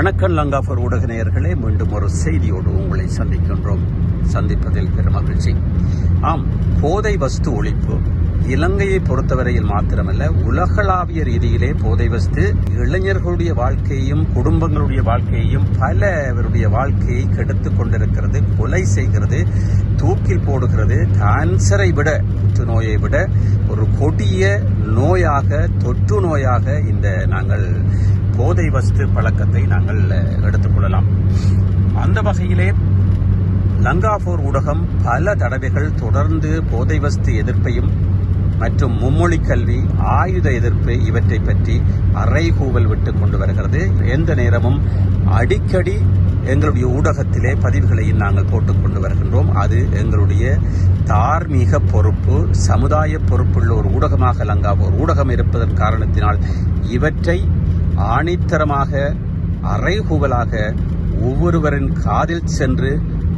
வணக்கம் லங்காஃபர் ஊடக நேயர்களே மீண்டும் ஒரு செய்தியோடு உங்களை சந்திக்கின்றோம். சந்திப்பதில் பெருமகிழ்ச்சி. ஆம் போதை வஸ்து ஒழிப்பு. இலங்கையை பொறுத்தவரையில் மாத்திரமல்ல உலகளாவிய ரீதியிலே போதை வஸ்து இளைஞர்களுடைய வாழ்க்கையையும் குடும்பங்களுடைய வாழ்க்கையையும் பலவருடைய வாழ்க்கையை கெடுத்து கொண்டிருக்கிறது கொலை செய்கிறது தூக்கில் போடுகிறது கேன்சரை விட புற்றுநோயை விட ஒரு கொடிய நோயாக தொற்று நோயாக இந்த நாங்கள் போதை வஸ்து பழக்கத்தை நாங்கள் எடுத்துக்கொள்ளலாம் அந்த வகையிலே லங்காபூர் ஊடகம் பல தடவைகள் தொடர்ந்து போதை வஸ்து எதிர்ப்பையும் மற்றும் மும்மொழி கல்வி ஆயுத எதிர்ப்பு இவற்றை பற்றி அறைகூவல் விட்டு கொண்டு வருகிறது. எந்த நேரமும் அடிக்கடி எங்களுடைய ஊடகத்திலே பதிவுகளையும் நாங்கள் போட்டுக் கொண்டு வருகின்றோம். அது எங்களுடைய தார்மீக பொறுப்பு சமுதாய பொறுப்புள்ள ஒரு ஊடகமாக லங்காபூர் ஊடகம் இருப்பதன் காரணத்தினால் இவற்றை ஆணித்தரமாக அறைகூவலாக ஒவ்வொருவரின் காதில் சென்று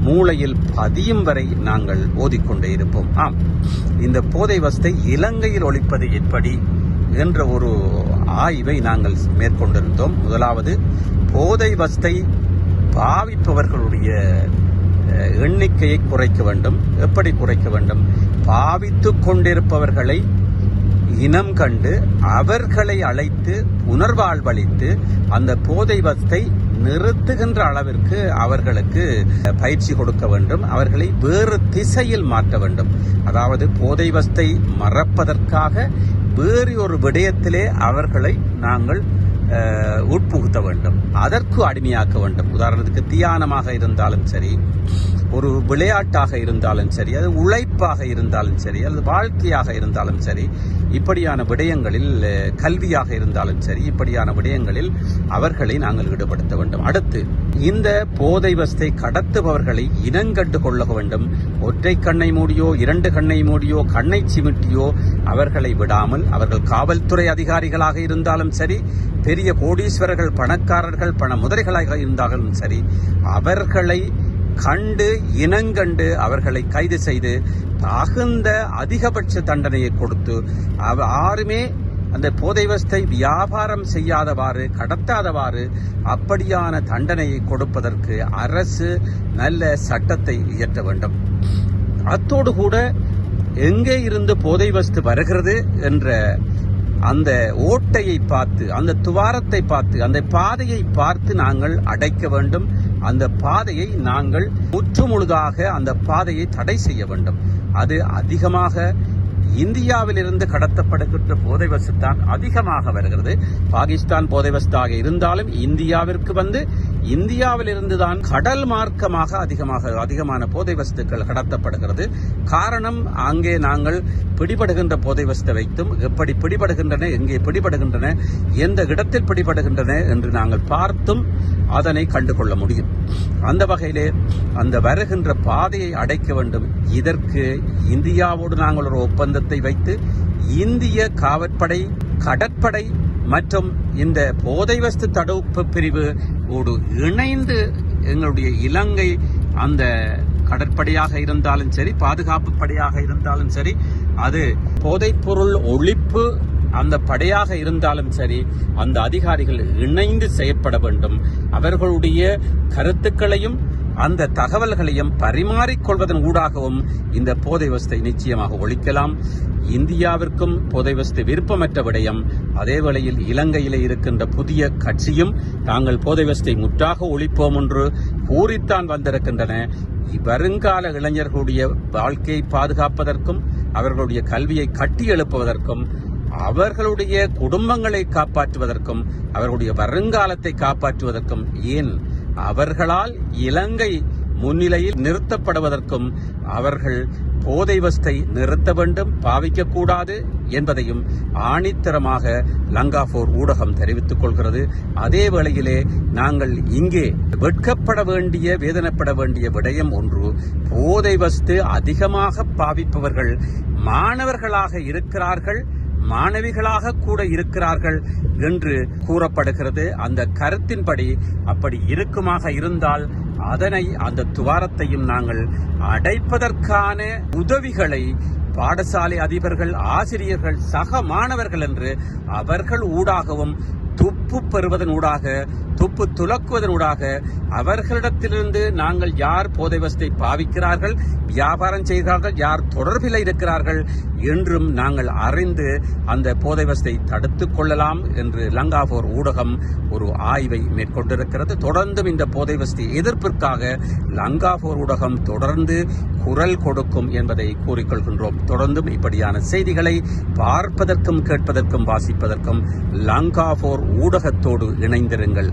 மூளையில் பதியும் வரை நாங்கள் ஓதிக்கொண்டே இருப்போம். ஆம். இந்த போதை வஸ்தை இலங்கையில் ஒழிப்பது எப்படி என்ற ஒரு ஆய்வை நாங்கள் மேற்கொண்டிருந்தோம். முதலாவது போதை வசத்தை பாவிப்பவர்களுடைய எண்ணிக்கையை குறைக்க வேண்டும். எப்படி குறைக்க வேண்டும்? பாவித்து கொண்டிருப்பவர்களை இனம் கண்டு அவர்களை அழைத்து உணர்வாழ்வளித்து அந்த போதை வஸ்தை நிறுத்துகின்ற அளவிற்கு அவர்களுக்கு பயிற்சி கொடுக்க வேண்டும். அவர்களை வேறு திசையில் மாற்ற வேண்டும். அதாவது போதை வஸ்தை மறப்பதற்காக வேறு ஒரு விடயத்திலே அவர்களை நாங்கள் உட்புகுத்த வேண்டும். அதற்கு அடிமையாக்க வேண்டும். உதாரணத்துக்கு தியானமாக இருந்தாலும் சரி ஒரு விளையாட்டாக இருந்தாலும் சரி அது உழைப்பாக இருந்தாலும் சரி அல்லது வாழ்க்கையாக இருந்தாலும் சரி இப்படியான விடயங்களில் கல்வியாக இருந்தாலும் சரி இப்படியான விடயங்களில் அவர்களை நாங்கள் ஈடுபடுத்த வேண்டும். அடுத்து இந்த போதை வஸ்தை கடத்துபவர்களை இனங்கண்டு கொள்ள வேண்டும். ஒற்றை கண்ணை மூடியோ இரண்டு கண்ணை மூடியோ கண்ணை சிமிட்டியோ அவர்களை விடாமல் அவர்கள் காவல்துறை அதிகாரிகளாக இருந்தாலும் சரி பெரிய கோடீஸ்வரர்கள் பணக்காரர்கள் பண முதலைகளாக இருந்தாலும் சரி அவர்களை கண்டு இனங்கண்டு அவர்களை கைது செய்து தகுந்த அதிகபட்ச தண்டனையை கொடுத்து அவ யாருமே அந்த போதைவஸ்தை வியாபாரம் செய்யாதவாறு கடத்தாதவாறு அப்படியான தண்டனையை கொடுப்பதற்கு அரசு நல்ல சட்டத்தை இயற்ற வேண்டும். அத்தோடு கூட எங்கே இருந்து போதை வஸ்து வருகிறது என்ற அந்த ஓட்டையை பார்த்து அந்த துவாரத்தை பார்த்து அந்த பாதையை பார்த்து நாங்கள் அடைக்க வேண்டும். அந்த பாதையை நாங்கள் முற்றுமுழுதாக அந்த பாதையை தடை செய்ய வேண்டும். அது அதிகமாக இந்தியாவிலிருந்து கடத்தப்படுகின்ற போதை தான் அதிகமாக வருகிறது. பாகிஸ்தான் போதைவசதாக இருந்தாலும் இந்தியாவிற்கு வந்து இந்தியாவிலிருந்து தான் கடல் மார்க்கமாக அதிகமாக அதிகமான போதை வஸ்துக்கள் கடத்தப்படுகிறது. காரணம் அங்கே நாங்கள் பிடிபடுகின்ற போதை வஸ்து வைத்தும் எப்படி பிடிபடுகின்றன எங்கே பிடிபடுகின்றன எந்த இடத்தில் பிடிபடுகின்றன என்று நாங்கள் பார்த்தும் அதனை கண்டுகொள்ள முடியும். அந்த வகையிலே அந்த வருகின்ற பாதையை அடைக்க வேண்டும். இதற்கு இந்தியாவோடு நாங்கள் ஒரு ஒப்பந்தத்தை வைத்து இந்திய காவற்படை கடற்படை மற்றும் இந்த போதை வஸ்து தடுப்பு பிரிவு ஓடு இணைந்து எங்களுடைய இலங்கை அந்த கடற்படையாக இருந்தாலும் சரி பாதுகாப்பு படையாக இருந்தாலும் சரி அது போதைப்பொருள் ஒழிப்பு அந்த படையாக இருந்தாலும் சரி அந்த அதிகாரிகள் இணைந்து செய்யப்பட வேண்டும். அவர்களுடைய கருத்துக்களையும் அந்த தகவல்களையும் பரிமாறிக்கொள்வதன் ஊடாகவும் இந்த போதை வசத்தை நிச்சயமாக ஒழிக்கலாம். இந்தியாவிற்கும் போதை வசதி விருப்பமற்ற விடயம் அதே வேளையில் இலங்கையிலே இருக்கின்ற புதிய கட்சியும் தாங்கள் போதை வஸ்தை முற்றாக ஒழிப்போம் என்று கூறித்தான் வந்திருக்கின்றன. வருங்கால இளைஞர்களுடைய வாழ்க்கையை பாதுகாப்பதற்கும் அவர்களுடைய கல்வியை கட்டி எழுப்புவதற்கும் அவர்களுடைய குடும்பங்களை காப்பாற்றுவதற்கும் அவர்களுடைய வருங்காலத்தை காப்பாற்றுவதற்கும் ஏன் அவர்களால் இலங்கை முன்னிலையில் நிறுத்தப்படுவதற்கும் அவர்கள் போதை வஸ்தை நிறுத்த வேண்டும் பாவிக்கக்கூடாது என்பதையும் ஆணித்தரமாக லங்காபோர் ஊடகம் தெரிவித்துக் கொள்கிறது. அதே வேளையிலே நாங்கள் இங்கே வெட்கப்பட வேண்டிய வேதனைப்பட வேண்டிய விடயம் ஒன்று போதை வஸ்து அதிகமாக பாவிப்பவர்கள் மாணவர்களாக இருக்கிறார்கள் மாணவிகளாக கூட இருக்கிறார்கள் என்று கூறப்படுகிறது. அந்த கருத்தின்படி அப்படி இருக்குமாக இருந்தால் அதனை அந்த துவாரத்தையும் நாங்கள் அடைப்பதற்கான உதவிகளை பாடசாலை அதிபர்கள் ஆசிரியர்கள் சக மாணவர்கள் என்று அவர்கள் ஊடாகவும் துப்பு பெறுவதனூடாக துப்பு துலக்குவதனூடாக அவர்களிடத்திலிருந்து நாங்கள் யார் போதை பாவிக்கிறார்கள் வியாபாரம் செய்கிறார்கள் யார் தொடர்பில் இருக்கிறார்கள் என்றும் நாங்கள் அறிந்து அந்த போதை வஸ்தை தடுத்துக் கொள்ளலாம் என்று லங்காபோர் ஊடகம் ஒரு ஆய்வை மேற்கொண்டிருக்கிறது. தொடர்ந்தும் இந்த போதை வஸ்தை எதிர்ப்பிற்காக லங்காபோர் ஊடகம் தொடர்ந்து குரல் கொடுக்கும் என்பதை கூறிக்கொள்கின்றோம். தொடர்ந்தும் இப்படியான செய்திகளை பார்ப்பதற்கும் கேட்பதற்கும் வாசிப்பதற்கும் லங்காபோர் ஊடகத்தோடு இணைந்திருங்கள்.